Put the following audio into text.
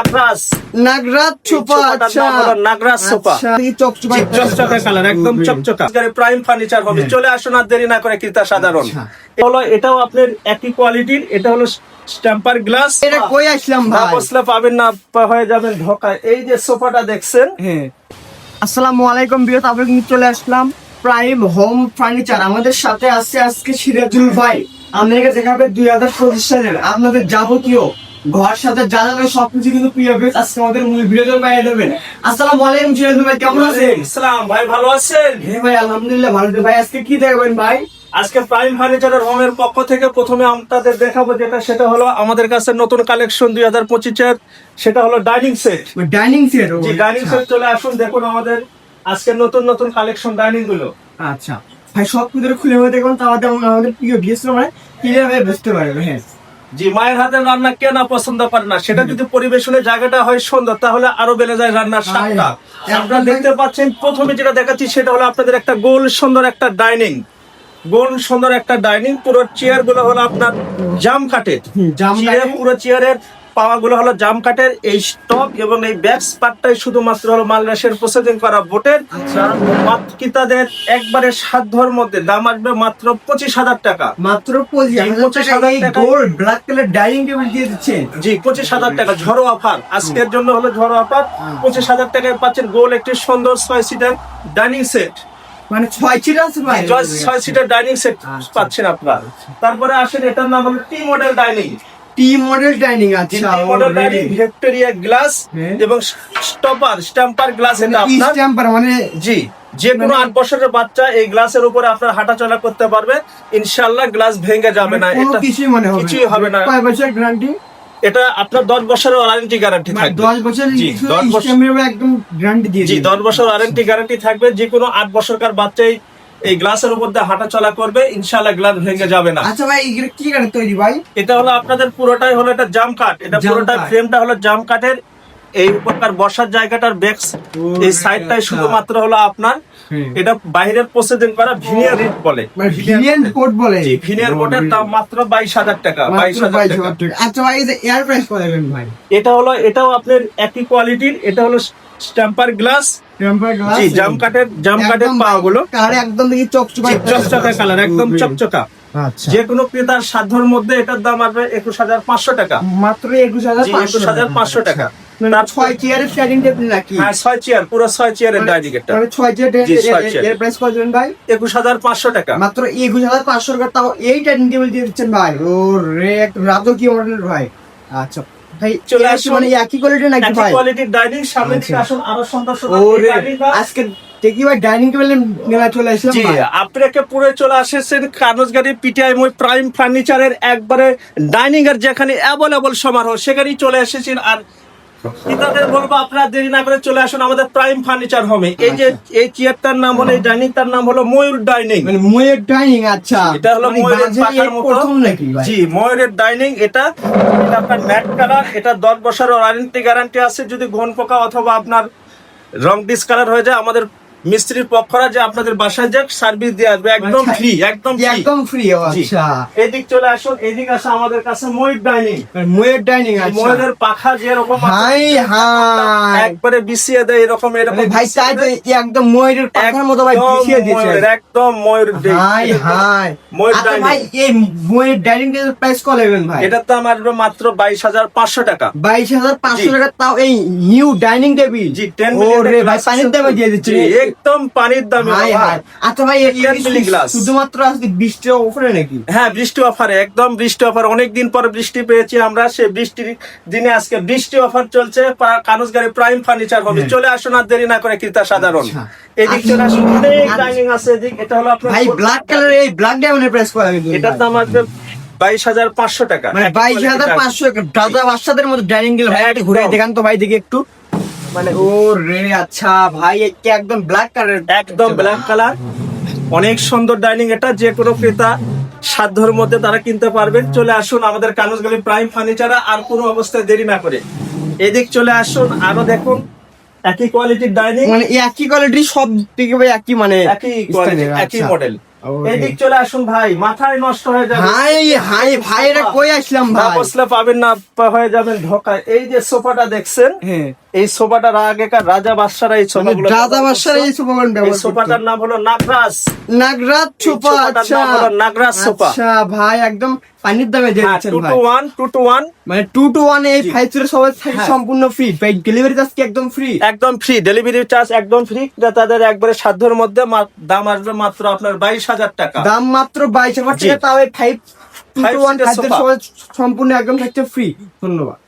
Nagraj. Nagraj sofa আচ্ছা। Nagraj sofa. এই চকচকা কালার একদম চকচকা। প্রাইম ফার্নিচার হবে। চলে আসুন আর দেরি না করে ক্রেতা সাধারণ। হলো এটাও আপনার একই কোয়ালিটির এটা হলো স্ট্যাম্পার গ্লাস এটা কই আসলাম ভাই? বসলে পাবেন না হয়ে যাবেন ঢোকায়। এই যে সোফাটা দেখছেন। হ্যাঁ। আসসালামু আলাইকুম বিয়ত আমরা কিন্তু চলে আসলাম। প্রাইম হোম ফার্নিচার আমাদের সাথে আছে আজকে সিরাজুল ভাই। আপনাকে দেখাবে দুই হাজার পঁচিশ সালের আপনাদের যাবতীয় ঘর সাথে যা যা সবকিছু কিন্তু প্রিয় বেশ আজকে আমাদের মূল ভিডিও বাইরে দেবেন। আসসালামু আলাইকুম সিরাজুল ভাই কেমন আছেন? ইসলাম ভাই ভালো আছেন? হ্যাঁ ভাই আলহামদুলিল্লাহ ভালো। ভাই আজকে কি দেখবেন ভাই? আজকে প্রাইম ফার্নিচারের হোমের পক্ষ থেকে প্রথমে আপনাদের দেখাবো যেটা সেটা হলো আমাদের কাছে নতুন কালেকশন দুই হাজার পঁচিশের সেটা হলো ডাইনিং সেট ডাইনিং সেট জি ডাইনিং সেট চলে আসুন দেখুন আমাদের আজকে নতুন নতুন কালেকশন ডাইনিংগুলো। আচ্ছা। ভাই সব খুলে হয়ে দেখুন তাহলে আমাদের প্রিয় গেস্ট মানে কীভাবে বুঝতে পারবে হ্যাঁ। জি মায়ের হাতের রান্না কে না পছন্দ করে না। সেটা যদি পরিবেশনের জায়গাটা হয় সুন্দর তাহলে আরও বেড়ে যায় রান্নার স্বাদটা। আপনারা দেখতে পাচ্ছেন প্রথমে যেটা দেখাচ্ছি সেটা হলো আপনাদের একটা গোল সুন্দর একটা ডাইনিং। গোল সুন্দর একটা ডাইনিং পুরো চেয়ারগুলো হলো আপনার জাম কাটে পুরো চেয়ারের পাওয়া গুলো হলো জাম কাঠের এই স্টক এবং এই ব্যাক পার্টটাই শুধুমাত্র হলো মালরাশের প্রসেসিং করা বোটের আচ্ছা। মাত্র তাদের একবারে সাধ্যর মধ্যে। দাম আসবে মাত্র পঁচিশ হাজার টাকা। মাত্র পঁচিশ হাজার gold black colour dining table দিয়ে দিচ্ছেন জি পঁচিশ হাজার টাকা ঝড়ো অফার। আজকের জন্য হলো ঝড়ো অফার। পঁচিশ হাজার টাকায় পাচ্ছেন গোল একটি সুন্দর ছয় সিটার ডাইনিং সেট মানে ছয় ভাই? ছয় সিটার ডাইনিং সেট আচ্ছা। পাচ্ছেন আপনার। তারপরে আসেন এটার নাম হলো T model dining T model dining আচ্ছা মডেল ডাইনিং ভিক্টোরিয়া গ্লাস। এবং স্টপার স্ট্যাম্পার গ্লাস এটা আপনার স্ট্যাম্পার মানে জি যে কোনো আট বছরের বাচ্চা এই গ্লাসের উপরে আপনার হাঁটাচলা করতে পারবে। গ্লাস ভেঙে যাবে না এটা কিছুই মনে হবে কিছুই হবে না। কয় বছর গ্যারান্টি এটা আপনার দশ বছরের ওয়ারেন্টি গ্যারান্টি মানে থাকবে। দশ বছর দশ বছর- একদম গ্যারান্টি দিয়ে জি দশ বছর ওয়ারেন্টি গ্যারান্টি থাকবে যে কোনো আট বছরকার বাচ্চাই এই গ্লাসের উপর দিয়ে হাঁটা চলা করবে ইনশাল্লাহ গ্লাস ভেঙে যাবে না। আচ্ছা ভাই এগুলো কি কাঠের তৈরি ভাই? এটা হলো আপনাদের পুরোটাই হলো এটা জাম কাঠ। এটা পুরোটা ফ্রেমটা হলো জাম কাঠের। এই উপরকার বসার জায়গাটার ব্যাক্স এই সাইডটাই আচ্ছা। শুধুমাত্র হলো আপনার এটা বাইরের প্রসেসিং করা ভিনিয়ার রিট বলে। মানে ভিলিয়ান কোড বলে। ভিনিয়ার বোর্ডের দাম মাত্র বাইশ হাজার টাকা বাইশ হাজার 22,000 টাকা। আচ্ছা ভাই এই এয়ার প্রাইস কত দেবেন ভাই। এটা হলো এটাও আপনার একই কোয়ালিটির এটা হলো স্ট্যাম্পার গ্লাস জি জাম কাঠের জাম পাওয়া গুলো কালার একদম দেখি চকচকা চকচকা কালার একদম চকচকা। আচ্ছা। যে কোনো ক্রেতার সাধ্যর মধ্যে এটার দাম আসবে একুশ হাজার পাঁচশো টাকা। মাত্র একুশ হাজার একুশ হাজার পাঁচশো টাকা। মানে ছয় চেয়ারের টেবিল নাকি? হ্যাঁ ছয় চেয়ার পুরো ছয় চেয়ারের ডাইনিং এটা মানে ছয় চেয়ার জি, ছয় চেয়ার। এর প্রাইস কত দেবেন ভাই? একুশ হাজার পাঁচশো টাকা। মাত্র একুশ হাজার পাঁচশো টাকা তাও এই ডাইনিং টেবিল দিয়ে দিচ্ছেন ভাই। ও রে রাজকীয় মডেলের ভাই। আচ্ছা ভাই চলে চলে আসুন। মানে একই কোয়ালিটি নাকি ভাই? কোয়ালিটির ডাইনিং সামনে থেকে আচ্ছা। আসুন আরও সুন্দর সুন্দর আজকে দেখি ভাই ডাইনিং টেবিল মেলা চলে আসলাম জি ভাই। আপনাকে পুরো চলে আসেছেন কাগজগাড়ি পিটিআই মই প্রাইম ফার্নিচারের একবারে ডাইনিং এর যেখানে অ্যাভেলেবল সমারোহ সেখানেই চলে এসেছেন। আর ক্রেতাদের বলব আপনারা দেরি না করে চলে আসুন আমাদের প্রাইম ফার্নিচার হোমে এই যে এই চেয়ারটার নাম হলো এই নাম হলো ময়ূর ডাইনিং মানে ময়ূর ডাইনিং আচ্ছা। এটা হলো মানে ময়ূরের পাখার মতো। নাকি জি ময়ূরের ডাইনিং এটা এটা আপনার ম্যাট কালার এটা দশ বছরের ওয়ারেন্টি গ্যারান্টি আছে। যদি ঘন পোকা অথবা আপনার রং ডিসকালার হয়ে যায় আমাদের মিস্ত্রির পক্ষরা যে আপনাদের বাসায় যাক সার্ভিস দিয়ে আসবে। একদম। ফ্রি একদম একদম ফ্রি আচ্ছা। এদিক চলে আসুন এদিক আসে আমাদের কাছে ময়ূর ডাইনিং ময়ের ডাইনিং ময়ূরের পাখা যেরকম আছে, হাই হাই। একবারে বিছিয়ে দেয় এরকম এরকম ভাই তাই তো একদম ময়ূরের পাখার মতো ভাই পিছিয়ে দিয়েছে। একদম ময়ূর হাই হাই। ময়ূর আচ্ছা ডাইনিং ভাই এই ময়ূর ডাইনিং টেবিল প্রাইস কত নেবেন ভাই? এটার দাম আসবে মাত্র বাইশ হাজার পাঁচশো টাকা। বাইশ হাজার পাঁচশো জি। টাকা তাও এই নিউ ডাইনিং টেবিল জি টেন ও রে ভাই পানির দামে দিয়ে দিচ্ছে। একদম পানির দামে আচ্ছা ভাই এটা 10 কি মিলি গ্লাস। শুধুমাত্র আজকে বৃষ্টি উপরে নাকি? হ্যাঁ বৃষ্টি অফারে একদম বৃষ্টি অফার। অনেক দিন পর বৃষ্টি পেয়েছি আমরা সেই বৃষ্টির দিনে আজকে বৃষ্টি অফার চলছে কানুসগাড়ি প্রাইম ফার্নিচার হবে। চলে আসুন আর দেরি না করে ক্রেতা সাধারণ। আচ্ছা। এদিক চলে আসুন অনেক ডাইনিং আছে এদিক এটা হলো আপনার ভাই ব্ল্যাক কালার এই ব্ল্যাক ডায়মন্ডের প্রাইস কত এটার দাম আসবে বাইশ হাজার পাঁচশো টাকা। মানে বাইশ হাজার পাঁচশো দাদা বাচ্চাদের মতো ডাইনিং টেবিল ভাই ঘুরে দেখান তো ভাই দেখি একটু। মানে ও রে আচ্ছা ভাই এটা একদম ব্ল্যাক কালার একদম ব্ল্যাক কালার অনেক সুন্দর ডাইনিং এটা যে কোনো ক্রেতা সাধ্যর মধ্যে তারা কিনতে পারবেন চলে আসুন আমাদের কানুসগালি প্রাইম ফার্নিচার আর কোনো অবস্থায় দেরি না করে। এদিক চলে আসুন আরও দেখুন একই কোয়ালিটির ডাইনিং মানে একই কোয়ালিটি সব ভাই একই মানে একই কোয়ালিটি একই আচ্ছা। মডেল এইদিক চলে আসুন ভাই মাথায় নষ্ট হয়ে যাবে। হাই হাই ভাই এটা কই আসলাম ভাই? বসলে পাবেন না হয়ে যাবেন ঢোকায় এই যে সোফাটা দেখছেন হ্যাঁ। এই সোফাটার আগেকার রাজা বাদশারা এই সোফাগুলো রাজা বাদশার এই সোফাগুলো ব্যবহার। সোফাটার নাম হলো নাগরাজ। নাগরাজ সোফা আচ্ছা। নাগরাজ সোফা। আচ্ছা ভাই একদম পানির দামে দিয়ে দিচ্ছেন টু ভাই। Two one two two one মানে টু টু ওয়ান এই ফাইভ সবাই থাকে হ্যাঁ। সম্পূর্ণ ফ্রি ডেলিভারি চার্জ কি একদম ফ্রি একদম ফ্রি ডেলিভারি চার্জ একদম ফ্রি তাদের একবারে সাধ্যের মধ্যে দাম আসবে মাত্র আপনার বাইশ হাজার টাকা। দাম মাত্র বাইশ হাজার। টাকা তাও ফাইভ সম্পূর্ণ একদম থাকছে ফ্রি ধন্যবাদ।